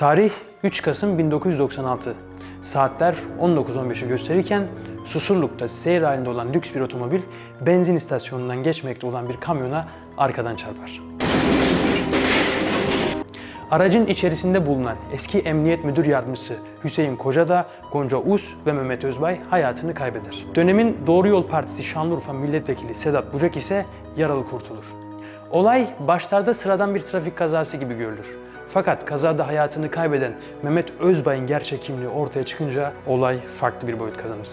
Tarih 3 Kasım 1996. Saatler 19.15'i gösterirken Susurluk'ta seyir halinde olan lüks bir otomobil benzin istasyonundan geçmekte olan bir kamyona arkadan çarpar. Aracın içerisinde bulunan eski Emniyet Müdür Yardımcısı Hüseyin Kocadağ, Gonca Us ve Mehmet Özbay hayatını kaybeder. Dönemin Doğru Yol Partisi Şanlıurfa Milletvekili Sedat Bucak ise yaralı kurtulur. Olay başlarda sıradan bir trafik kazası gibi görülür. Fakat kazada hayatını kaybeden Mehmet Özbay'ın gerçek kimliği ortaya çıkınca olay farklı bir boyut kazanır.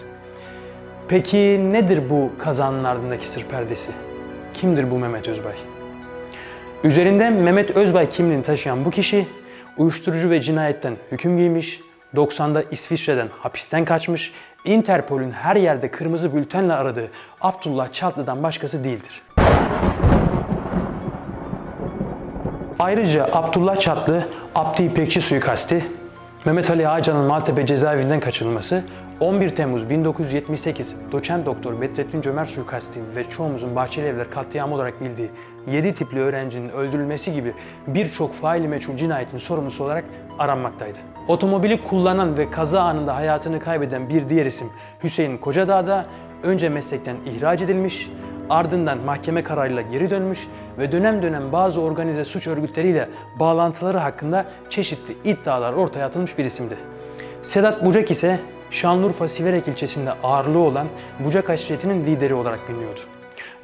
Peki nedir bu kazanın ardındaki sır perdesi? Kimdir bu Mehmet Özbay? Üzerinde Mehmet Özbay kimliğini taşıyan bu kişi uyuşturucu ve cinayetten hüküm giymiş, 90'da İsviçre'den hapisten kaçmış, Interpol'ün her yerde kırmızı bültenle aradığı Abdullah Çatlı'dan başkası değildir. Ayrıca Abdullah Çatlı, Abdi İpekçi suikasti, Mehmet Ali Ağcan'ın Maltepe cezaevinden kaçırılması, 11 Temmuz 1978 doçent doktor Bedrettin Cömer suikasti ve çoğumuzun Bahçeli Evler katliamı olarak bildiği 7 tipli öğrencinin öldürülmesi gibi birçok faili meçhul cinayetin sorumlusu olarak aranmaktaydı. Otomobili kullanan ve kaza anında hayatını kaybeden bir diğer isim Hüseyin Kocadağ da önce meslekten ihraç edilmiş, ardından mahkeme kararıyla geri dönmüş ve dönem dönem bazı organize suç örgütleriyle bağlantıları hakkında çeşitli iddialar ortaya atılmış bir isimdi. Sedat Bucak ise Şanlıurfa Siverek ilçesinde ağırlığı olan Bucak aşiretinin lideri olarak biliniyordu.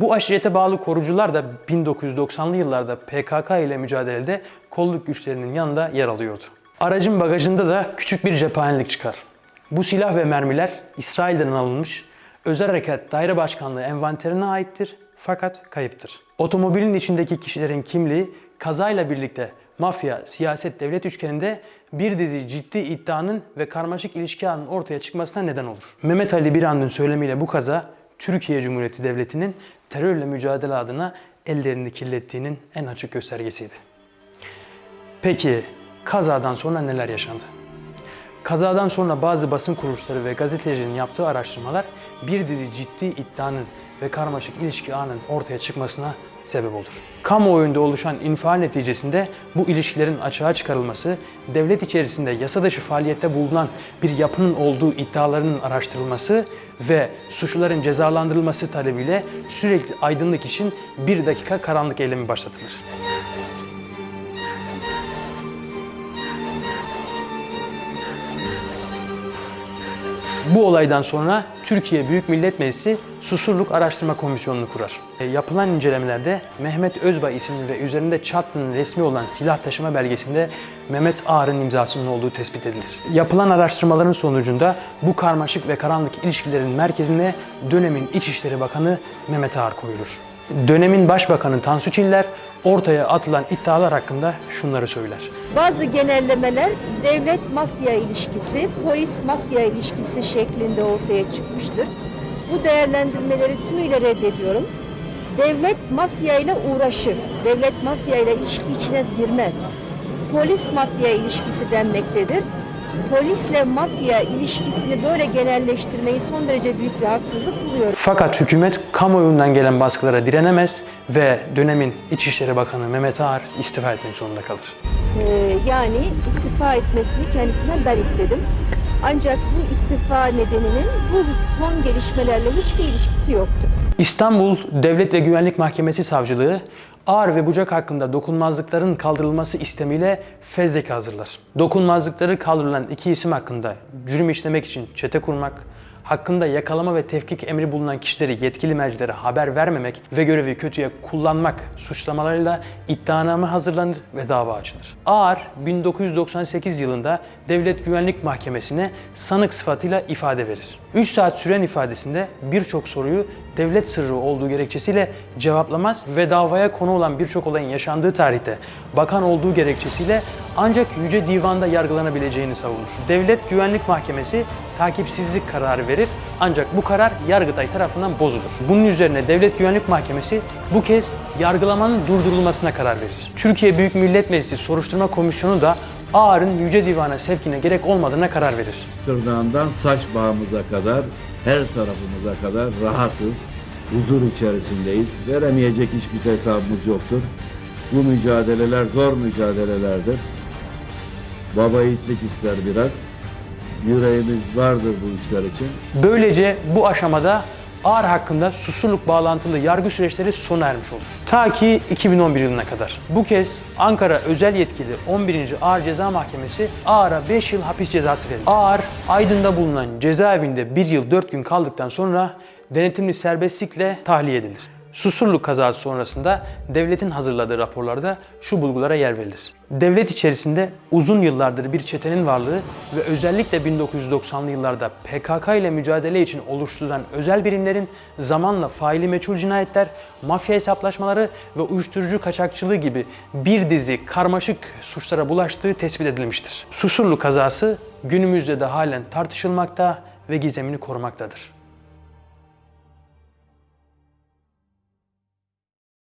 Bu aşirete bağlı korucular da 1990'lı yıllarda PKK ile mücadelede kolluk güçlerinin yanında yer alıyordu. Aracın bagajında da küçük bir cephanelik çıkar. Bu silah ve mermiler İsrail'den alınmış, Özel Harekat Daire Başkanlığı envanterine aittir fakat kayıptır. Otomobilin içindeki kişilerin kimliği kazayla birlikte mafya, siyaset, devlet üçgeninde bir dizi ciddi iddianın ve karmaşık ilişki ağının ortaya çıkmasına neden olur. Mehmet Ali Birand'ın söylemiyle bu kaza Türkiye Cumhuriyeti Devleti'nin terörle mücadele adına ellerini kirlettiğinin en açık göstergesiydi. Peki kazadan sonra neler yaşandı? Kazadan sonra bazı basın kuruluşları ve gazetecilerin yaptığı araştırmalar bir dizi ciddi iddianın ve karmaşık ilişki ağının ortaya çıkmasına sebep olur. Kamuoyunda oluşan infial neticesinde bu ilişkilerin açığa çıkarılması, devlet içerisinde yasa dışı faaliyette bulunan bir yapının olduğu iddialarının araştırılması ve suçluların cezalandırılması talebiyle sürekli aydınlık için bir dakika karanlık eylemi başlatılır. Bu olaydan sonra Türkiye Büyük Millet Meclisi Susurluk Araştırma Komisyonu'nu kurar. E, yapılan incelemelerde Mehmet Özbay isimli ve üzerinde Çatlı'nın resmi olan silah taşıma belgesinde Mehmet Ağar'ın imzasının olduğu tespit edilir. Yapılan araştırmaların sonucunda bu karmaşık ve karanlık ilişkilerin merkezine dönemin İçişleri Bakanı Mehmet Ağar koyulur. Dönemin Başbakanı Tansu Çiller ortaya atılan iddialar hakkında şunları söyler. Bazı genellemeler devlet mafya ilişkisi, polis mafya ilişkisi şeklinde ortaya çıkmıştır. Bu değerlendirmeleri tümüyle reddediyorum. Devlet mafya ile uğraşır. Devlet mafya ile ilişki içine girmez. Polis mafya ilişkisi denmektedir. Polisle mafya ilişkisini böyle genelleştirmeyi son derece büyük bir haksızlık buluyorum. Fakat hükümet kamuoyundan gelen baskılara direnemez ve dönemin İçişleri Bakanı Mehmet Ağar istifa etmek zorunda kalır. Ee, yani istifa etmesini kendisinden ben istedim. Ancak bu istifa nedeninin bu son gelişmelerle hiçbir ilişkisi yoktu. İstanbul Devlet ve Güvenlik Mahkemesi Savcılığı Ağır ve Bucak hakkında dokunmazlıkların kaldırılması istemiyle fezleke hazırlar. Dokunmazlıkları kaldırılan iki isim hakkında cürüm işlemek için çete kurmak, hakkında yakalama ve tefkik emri bulunan kişileri yetkili mercilere haber vermemek ve görevi kötüye kullanmak suçlamalarıyla iddianame hazırlanır ve dava açılır. Ağar 1998 yılında Devlet Güvenlik Mahkemesi'ne sanık sıfatıyla ifade verir. 3 saat süren ifadesinde birçok soruyu devlet sırrı olduğu gerekçesiyle cevaplamaz ve davaya konu olan birçok olayın yaşandığı tarihte bakan olduğu gerekçesiyle ancak Yüce Divan'da yargılanabileceğini savunur. Devlet Güvenlik Mahkemesi takipsizlik kararı verir ancak bu karar Yargıtay tarafından bozulur. Bunun üzerine Devlet Güvenlik Mahkemesi bu kez yargılamanın durdurulmasına karar verir. Türkiye Büyük Millet Meclisi Soruşturma Komisyonu da Ağar'ın Yüce Divan'a sevkine gerek olmadığına karar verir. tırnağından saç bağımıza kadar her tarafımıza kadar rahatız. Huzur içerisindeyiz. Veremeyecek hiçbir hesabımız yoktur. Bu mücadeleler zor mücadelelerdir. Baba yiğitlik ister biraz. Yüreğimiz vardır bu işler için. Böylece bu aşamada Ağar hakkında susurluk bağlantılı yargı süreçleri sona ermiş olur. Ta ki 2011 yılına kadar. Bu kez Ankara özel yetkili 11. Ağır Ceza Mahkemesi Ağar'a 5 yıl hapis cezası verildi. Ağar, Aydın'da bulunan cezaevinde 1 yıl 4 gün kaldıktan sonra denetimli serbestlikle tahliye edilir. Susurluk kazası sonrasında devletin hazırladığı raporlarda şu bulgulara yer verilir. Devlet içerisinde uzun yıllardır bir çetenin varlığı ve özellikle 1990'lı yıllarda PKK ile mücadele için oluşturulan özel birimlerin zamanla faili meçhul cinayetler, mafya hesaplaşmaları ve uyuşturucu kaçakçılığı gibi bir dizi karmaşık suçlara bulaştığı tespit edilmiştir. Susurluk kazası günümüzde de halen tartışılmakta ve gizemini korumaktadır.